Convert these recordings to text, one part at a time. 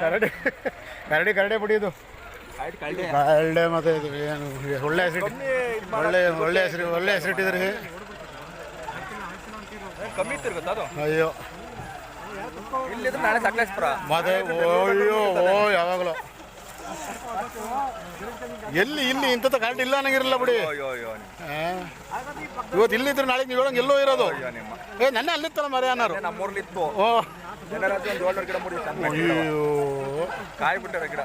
ಕರಡಿ ಕರಡಿ ಕರಡೆ ಬಿಡಿಯೋದು ಕರಡೆ ಮತ್ತೆ ಇದು ಏನು ಒಳ್ಳೆ ಹೆಸರು ಒಳ್ಳೆ ಒಳ್ಳೆ ಹೆಸರು ಒಳ್ಳೆ ಹೆಸರು ಇಟ್ಟಿದ್ರಿ ಅಯ್ಯೋ ಇಲ್ಲಿದ್ರೆ ನಾಳೆ ಸಕಲೇಶ್ಪುರ ಮತ್ತೆ ಅಯ್ಯೋ ಓ ಯಾವಾಗಲೂ. ಎಲ್ಲಿ ಇಲ್ಲಿ ಇಂಥದ್ದು ಕಾಲ್ಟ್ ಇಲ್ಲ ಅನ್ನಂಗಿರಲ್ಲ ಬಿಡಿ. ಅಯ್ಯೋ ಅಯ್ಯೋ ಇದ್ರೆ ಇವತ್ತು ಇಲ್ಲಿದ್ರೆ ನಾಳೆ ನೀವು ಹೇಳಂಗೆ ಎಲ್ಲೋ ಇರೋದು. ಅಯ್ಯೋ ನಿಮ್ಮ ಏ ನನ್ನ ಅಲ್ಲಿತ್ತಲ್ಲ ಮರೆ ಅನ್ನಾರು ನಮ್ಮೂರ್ಲಿತ್ತು. ಓ. ಗಿಡ ಅಯ್ಯೋ ಕಾಯಿ ಬಿಟ್ಟಾರ ಗಿಡ.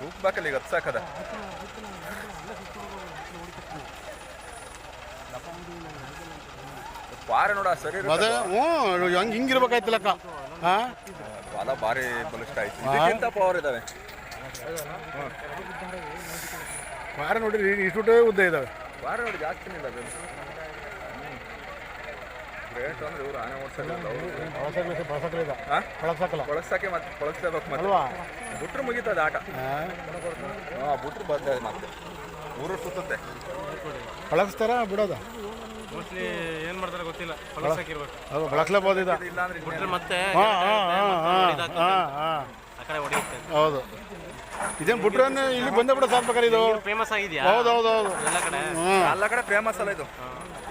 ದೂಕ್ಬೇಕಲ್ಲ ಈಗ ಹತ್ತು ಪಾರೆ ನೋಡ ಸರಿ ಅದ. ಹ್ಞೂ ಹಂಗೆ ಹಿಂಗಿರ್ಬೇಕಾಯ್ತು ಲೆಕ್ಕ ಹಾಂ? ಭಾರಿ ಬಲಿಷ್ಠ ಆಯ್ತು. ಇದಕ್ಕಿಂತ ಪವರ್ ಇದಾವೆ ಬಾರಿ ನೋಡಿರಿ ಇಷ್ಟುಟೇ ಉದ್ದ ಇದ್ದಾವೆ. ಬಾರಿ ನೋಡಿ ಜಾಸ್ತಿನೇ ಇದಾವೆ ರೇಟ್ ಅಂದ್ರೆ ಇವ್ರು ಆನೆ ಓಡಿಸಲ್ಲ ಬಳಸಕ್ಕಲ್ಲ ಮತ್ತೆ ಕೊಳಸ್ಲೇಬೇಕು ಮತ್ತೆ. ಅಲ್ವಾ? ಬಿಟ್ರು ಮುಗೀತದ ಆಟ. ಹಾಂ? ಬಿಟ್ರು ಬಂದೆ ಮತ್ತೆ. ಊರು ಸುತ್ತುತ್ತೆ. ಬಳಸ್ತಾರ ಬಿಡೋದ? ಮೋಸ್ಟ್ಲಿ ಏನ್ ಮಾಡ್ತಾರೆ ಗೊತ್ತಿಲ್ಲ. ಹೊಲಸಾಕಿರ್ಬೇಕು ಅದು? ಮತ್ತೆ ಹಾಂ ಹಾಂ ಹಾಂ ಹಾಂ ಹಾಂ ಹಾಂ. ಆ ಕಡೆ ಹೊಡೆಯುತ್ತೆ. ಹೌದು. ಇದೇನು ಬಿಟ್ರೆ ಇಲ್ಲಿ ಬಂದೇ ಬಿಡೋ ಸಾಕ್ಬೇಕಾರೆ ಇದು? ಫೇಮಸ್ ಆಗಿದ್ಯಾ? ಹೌದು ಹೌದು ಹೌದು. ಎಲ್ಲ ಕಡೆ? ಹ್ಞೂ ಎಲ್ಲ ಕಡೆ ಫೇಮಸ್ ಅಲ್ಲ ಇದು.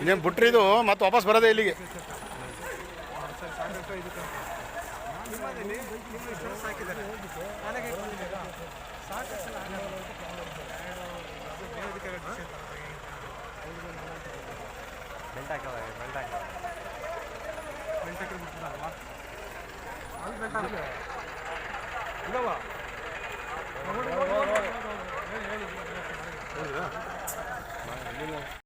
ಇನ್ನೇನು ಬಿಟ್ರೆ ಇದು ಮತ್ತೆ ವಾಪಸ್ ಬರೋದೇ ಇಲ್ಲಿಗೆ. Belt ಹಾಕವ belt ಹಾಕವ